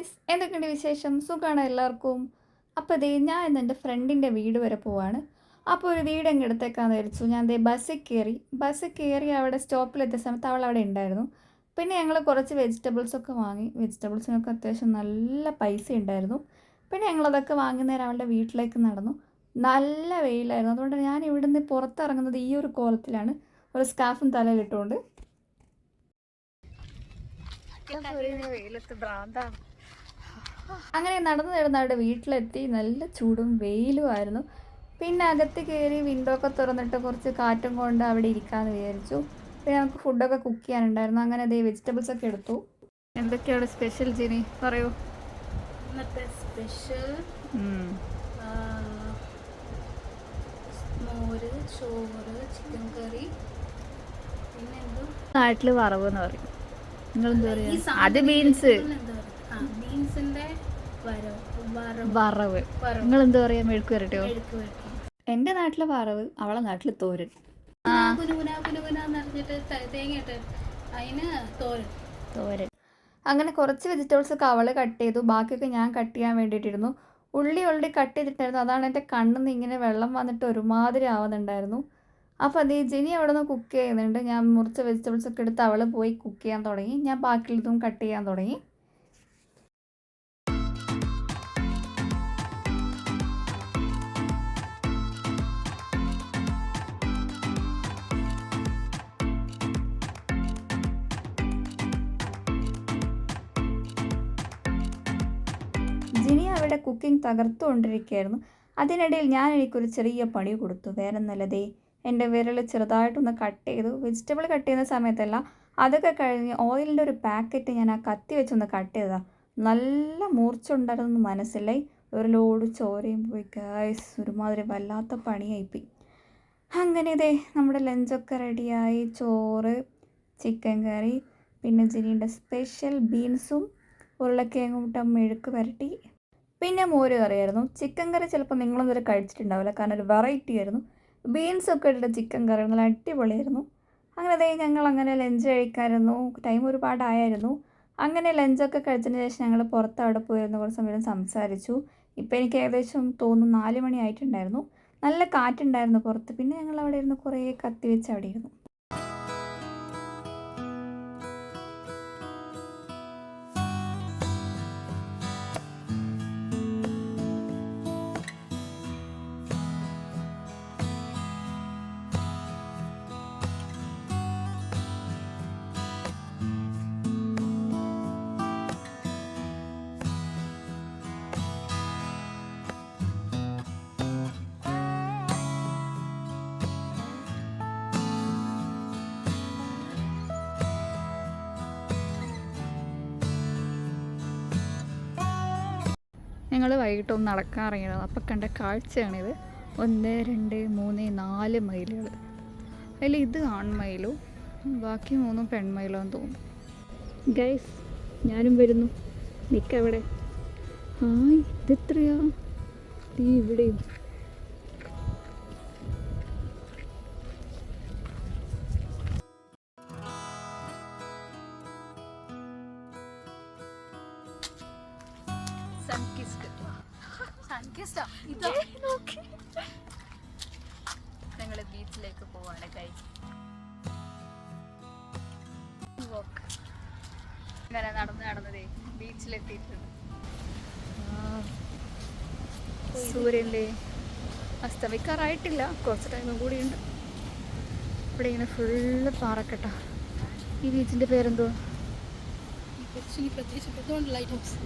Guys എന്തൊക്കെയുണ്ട് വിശേഷം? സുഖമാണ് എല്ലാവർക്കും? അപ്പോൾ ദേ ഞാൻ ഇന്ന് എന്റെ ഫ്രണ്ടിന്റെ വീട് വരെ പോവാണ്. അപ്പോൾ ഒരു വീട് അങ്ങ് എടുത്തേക്കാന്ന് വിചാരിച്ചു. ഞാൻ ദേ ബസ്സിൽ കയറി ബസ്സിൽ കയറി അവിടെ സ്റ്റോപ്പിലെത്തിയ സമയത്ത് അവൾ അവിടെ ഉണ്ടായിരുന്നു. പിന്നെ ഞങ്ങൾ കുറച്ച് വെജിറ്റബിൾസൊക്കെ വാങ്ങി. വെജിറ്റബിൾസിനൊക്കെ അത്യാവശ്യം നല്ല പൈസ ഉണ്ടായിരുന്നു. പിന്നെ ഞങ്ങളതൊക്കെ വാങ്ങുന്നേരം അവളുടെ വീട്ടിലേക്ക് നടന്നു. നല്ല വെയിലായിരുന്നു. അതുകൊണ്ട് ഞാൻ ഇവിടുന്ന് പുറത്തിറങ്ങുന്നത് ഈ ഒരു കോലത്തിലാണ്. ഒരു സ്കാഫും തലയിലിട്ടുകൊണ്ട് വെയിലത്ത് ഭ്രാന്താണ്. അങ്ങനെ നടന്നു നടന്ന് അവിടെ വീട്ടിലെത്തി. നല്ല ചൂടും വെയിലും ആയിരുന്നു. പിന്നെ അകത്ത് കയറി വിൻഡോ ഒക്കെ തുറന്നിട്ട് കുറച്ച് കാറ്റും കൊണ്ട് അവിടെ ഇരിക്കാമെന്ന് വിചാരിച്ചു. പിന്നെ നമുക്ക് ഫുഡൊക്കെ കുക്ക് ചെയ്യാനുണ്ടായിരുന്നു. അങ്ങനെ അതേ വെജിറ്റബിൾസ് ഒക്കെ എടുത്തു. എന്തൊക്കെയാണ് സ്പെഷ്യൽ ജിനി? പറയൂ. ഇന്നത്തെ സ്പെഷ്യൽ മോര് ചോറ് ചിക്കൻ കറി പിന്നെ നാട്ടിൽ വറവ് എന്ന് പറയും. നിങ്ങൾ എന്താ പറയുക അത് ബീൻസ് എന്താ പറയുക? ആ ബീൻസിന്റെ വരവ് വറവ്. നിങ്ങൾ എന്താ പറയാ? മെഴുക്ക് വരട്ടോ. എന്റെ നാട്ടിലെ വറവ് അവളെ നാട്ടിൽ തോരൻ. തോരൻ. അങ്ങനെ കുറച്ച് വെജിറ്റബിൾസ് ഒക്കെ അവൾ കട്ട് ചെയ്തു. ബാക്കിയൊക്കെ ഞാൻ കട്ട് ചെയ്യാൻ വേണ്ടിയിട്ടിരുന്നു. ഉള്ളി ഉള്ളി കട്ട് ചെയ്തിട്ടായിരുന്നു. അതാണ് എന്റെ കണ്ണിൽ നിന്ന് ഇങ്ങനെ വെള്ളം വന്നിട്ട് ഒരുമാതിരി ആവുന്നുണ്ടായിരുന്നു. അപ്പോൾ അത് ഈ ജിനി അവിടെ നിന്ന് കുക്ക് ചെയ്യുന്നുണ്ട്. ഞാൻ മുറിച്ച വെജിറ്റബിൾസ് ഒക്കെ എടുത്ത് അവൾ പോയി കുക്ക് ചെയ്യാൻ തുടങ്ങി. ഞാൻ ബാക്കിയുള്ളതും കട്ട് ചെയ്യാൻ തുടങ്ങി. ജിനി അവിടെ കുക്കിംഗ് തകർത്തുകൊണ്ടിരിക്കുകയായിരുന്നു. അതിനിടയിൽ ഞാൻ എനിക്കൊരു ചെറിയ പണി കൊടുത്തു. വേറെ നല്ലതേ എന്റെ വിരൽ ചെറുതായിട്ടൊന്ന് കട്ട് ചെയ്തു. വെജിറ്റബിൾ കട്ട് ചെയ്യുന്ന സമയത്തല്ല അതൊക്കെ കഴിഞ്ഞ് ഓയിലിന്റെ ഒരു പാക്കറ്റ് ഞാൻ ആ കത്തി വെച്ചൊന്ന് കട്ട് ചെയ്തതാണ് നല്ല മൂർച്ച ഉണ്ടായിരുന്നു മനസ്സിലായി ഒരു ലോഡ് ചോരയും പോയി. ഗായ്സ് ഒരുമാതിരി വല്ലാത്ത പണിയായിപ്പോയി. അങ്ങനെ ഇതേ നമ്മുടെ ലഞ്ചൊക്കെ റെഡിയായി ചോറ് ചിക്കൻ കറി പിന്നെ ജിനിയുടെ സ്പെഷ്യൽ ബീൻസും ഉരുളക്കിഴങ്ങ് മുട്ട മെഴുക്ക് വരട്ടി. പിന്നെ മോര് കറിയായിരുന്നു. ചിക്കൻ കറി ചിലപ്പോൾ നിങ്ങളൊന്നും ഇതുവരെ കഴിച്ചിട്ടുണ്ടാവില്ല. കാരണം ഒരു വെറൈറ്റി ആയിരുന്നു. ബീൻസ് ഒക്കെ ഇട്ടിട്ട് ചിക്കൻ കറി നല്ല അടിപൊളിയായിരുന്നു. അങ്ങനെ അതേ ഞങ്ങൾ അങ്ങനെ ലഞ്ച് കഴിക്കാമായിരുന്നു ടൈം ഒരുപാടായിരുന്നു. അങ്ങനെ ലഞ്ചൊക്കെ കഴിച്ചതിന് ശേഷം ഞങ്ങൾ പുറത്ത് അവിടെ പോയിരുന്നു കുറച്ച് സമയം സംസാരിച്ചു. ഇപ്പം എനിക്ക് ഏകദേശം തോന്നുന്നു നാല് മണി ആയിട്ടുണ്ടായിരുന്നു. നല്ല കാറ്റുണ്ടായിരുന്നു പുറത്ത്. പിന്നെ ഞങ്ങൾ അവിടെ ഇരുന്ന് കുറേ കത്തി വെച്ച് അവിടെ ഇരുന്നു. ഞങ്ങൾ വൈകിട്ട് നടക്കാൻ ഇറങ്ങിയതാണ്. അപ്പോൾ കണ്ട കാഴ്ചയാണിത്. ഒന്ന് രണ്ട് മൂന്ന് നാല് മൈലുകൾ അതിൽ ഇത് ആൺമയിലും ബാക്കി മൂന്നും പെൺമയിലാന്ന് തോന്നുന്നു. ഗൈസ് ഞാനും വരുന്നു. നിൽക്കവിടെ ഹായ് ഇതെത്രയാ ഇവിടെയും. ഞങ്ങൾ ബീച്ചിലേക്ക് പോവാണ് ഗൈസ് വോക്ക് ഇങ്ങനെ നടന്ന് നടന്നതേ ബീച്ചിലെത്തിയിട്ടുണ്ട്. സൂര്യന്റെ അസ്തമിക്കാറായിട്ടില്ല. കുറച്ച് ടൈമും കൂടിയുണ്ട്. ഇവിടെ ഇങ്ങനെ ഫുള്ള് പാറക്കെട്ട. ഈ ബീച്ചിന്റെ പേരെന്തോ? കൊച്ചിന് പ്രത്യേകിച്ച് ലൈറ്റ് ഹൗസ്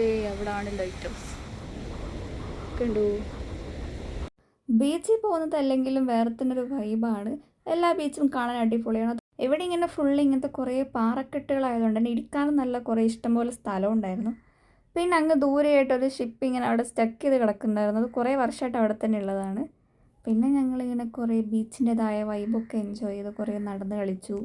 ദേ അവിടാണ് ലൈറ്റ് ഹൗസ് കണ്ടു. ബീച്ചിൽ പോകുന്നത് അല്ലെങ്കിലും വേറെ തന്നെ ഒരു വൈബാണ് എല്ലാ ബീച്ചും കാണാൻ അടിപൊളിയാണ്. എവിടെ ഇങ്ങനെ ഫുള്ള് ഇങ്ങനത്തെ കുറേ പാറക്കെട്ടുകളായതുകൊണ്ട് തന്നെ ഇരിക്കാനും നല്ല കുറേ ഇഷ്ടംപോലെ സ്ഥലം ഉണ്ടായിരുന്നു. പിന്നെ അങ്ങ് ദൂരെയായിട്ട് ഒരു ഷിപ്പ് ഇങ്ങനെ അവിടെ സ്റ്റക്ക് ചെയ്ത് കിടക്കുന്നുണ്ടായിരുന്നു. അത് കുറേ വർഷമായിട്ട് അവിടെ തന്നെ ഉള്ളതാണ്. പിന്നെ ഞങ്ങളിങ്ങനെ കുറേ ബീച്ചിന്റെതായ വൈബൊക്കെ എൻജോയ് ചെയ്ത് കുറേ നടന്ന് കളിച്ചു.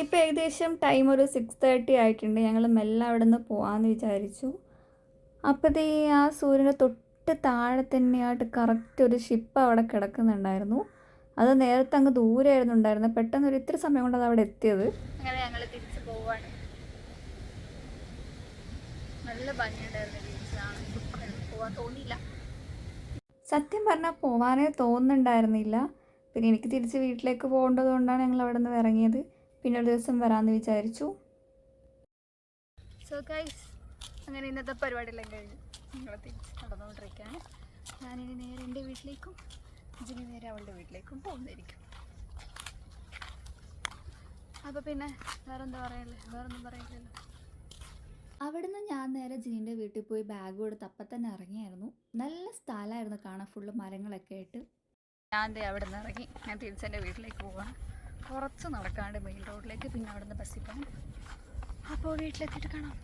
ഇപ്പോൾ ഏകദേശം ടൈം ഒരു സിക്സ് തേർട്ടി ആയിട്ടുണ്ട്. ഞങ്ങൾ മെല്ലെ അവിടെ നിന്ന് പോകാമെന്ന് വിചാരിച്ചു. ഈ ആ സൂര്യന്റെ തൊട്ട് താഴെ തന്നെയായിട്ട് കറക്റ്റ് ഒരു ഷിപ്പ് അവിടെ കിടക്കുന്നുണ്ടായിരുന്നു. അത് നേരത്തെ അങ്ങ് ദൂരെയായിരുന്നു ഉണ്ടായിരുന്നത് പെട്ടെന്ന് ഒരു ഇത്ര സമയം കൊണ്ട് അത് അവിടെ എത്തിയത്. അങ്ങനെ ഞങ്ങൾ തിരിച്ച് പോവാണ്. നല്ല ഭംഗിയുണ്ടായിരുന്നു പോവാൻ തോന്നിയില്ല. സത്യം പറഞ്ഞാൽ പോവാനേ തോന്നുന്നുണ്ടായിരുന്നില്ല. പിന്നെ എനിക്ക് തിരിച്ച് വീട്ടിലേക്ക് പോകേണ്ടത് കൊണ്ടാണ് ഞങ്ങൾ അവിടെ നിന്ന് ഇറങ്ങിയത്. പിന്നെ ഒരു ദിവസം വരാമെന്ന് വിചാരിച്ചു. സോ ഗൈസ് അങ്ങനെ ഇന്നത്തെ പരിപാടിയെല്ലാം കഴിഞ്ഞു നിങ്ങളെ തിരിച്ച് നടന്നുകൊണ്ടിരിക്കുകയാണ്. ഞാനിനി നേരെ എന്റെ വീട്ടിലേക്കും ജിനി നേരെ അവളുടെ വീട്ടിലേക്കും പോകുന്നതായിരിക്കും. അപ്പോൾ പിന്നെ വേറെന്താ പറയല്ലേ വേറൊന്നും പറയില്ലല്ലോ. അവിടുന്ന് ഞാൻ നേരെ ജിനിന്റെ വീട്ടിൽ പോയി ബാഗ് കൊടുത്ത് അപ്പം തന്നെ ഇറങ്ങിയായിരുന്നു. നല്ല സ്ഥലമായിരുന്നു കാണാൻ ഫുള്ള് മരങ്ങളൊക്കെ ആയിട്ട്. ഞാൻ ദേ അവിടെ നിന്ന് ഇറങ്ങി. ഞാൻ തിരിച്ചെന്റെ വീട്ടിലേക്ക് പോവാണ്. കുറച്ച് നടക്കാണ്ട് മെയിൻ റോഡിലേക്ക് പിന്നെ അവിടെ നിന്ന് ബസ്സിൽ പോകണം അപ്പോൾ വീട്ടിലെത്തിയിട്ട് കാണാം.